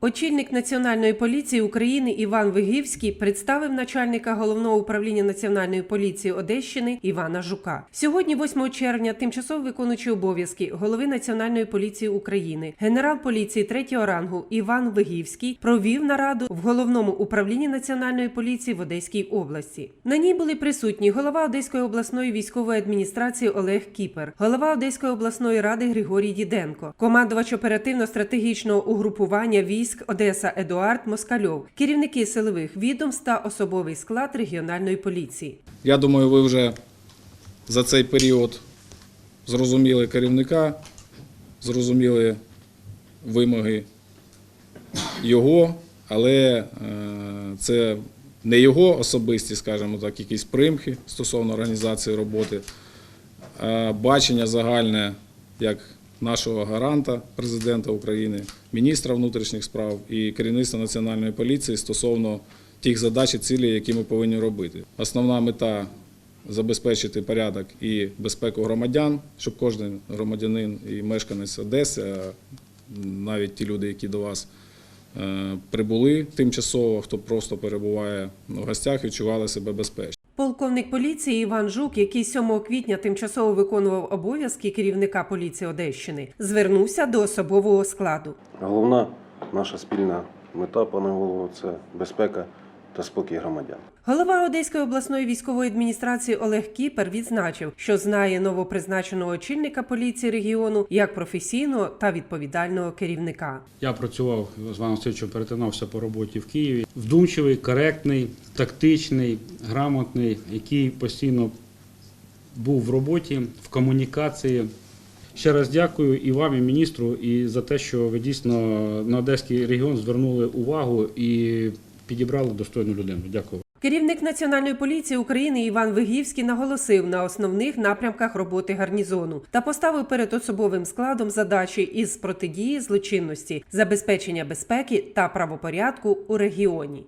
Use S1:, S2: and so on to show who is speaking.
S1: Очільник Національної поліції України Іван Вигівський представив начальника головного управління Національної поліції Одещини Івана Жука. Сьогодні, 8 червня, тимчасово виконуючий обов'язки голови Національної поліції України, генерал поліції третього рангу Іван Вигівський провів нараду в головному управлінні Національної поліції в Одеській області. На ній були присутні голова Одеської обласної військової адміністрації Олег Кіпер, голова Одеської обласної ради Григорій Діденко, командувач оперативно-стратегічного угрупування військ Одеса Едуард Москальов, керівники силових відомств та особовий склад регіональної поліції.
S2: Я думаю, ви вже за цей період зрозуміли керівника, зрозуміли вимоги його, але е, це не його особисті, скажімо так, якісь примхи стосовно організації роботи, а бачення загальне як нашого гаранта, президента України, міністра внутрішніх справ і керівництва національної поліції стосовно тих задач і цілей, які ми повинні робити. Основна мета забезпечити порядок і безпеку громадян, щоб кожен громадянин і мешканець Одеси, навіть ті люди, які до вас е, прибули тимчасово, хто просто перебуває в гостях, відчували себе безпечно.
S1: Полковник поліції Іван Жук, який 7 квітня тимчасово виконував обов'язки керівника поліції Одещини, звернувся до особового складу.
S3: Головна наша спільна мета, пане голово, це безпека та спокій громадян.
S1: Голова Одеської обласної військової адміністрації Олег Кіпер відзначив, що знає новопризначеного очільника поліції регіону як професійного та відповідального керівника.
S4: Я працював з Іваном Васильовичем, перетинався по роботі в Києві. Вдумчивий, коректний, тактичний, грамотний, який постійно був в роботі, в комунікації. Ще раз дякую і вам, і міністру, і за те, що ви дійсно на Одеський регіон звернули увагу і підібрали достойну людину. Дякую.
S1: Керівник Національної поліції України Іван Вигівський наголосив на основних напрямках роботи гарнізону та поставив перед особовим складом задачі із протидії злочинності, забезпечення безпеки та правопорядку у регіоні.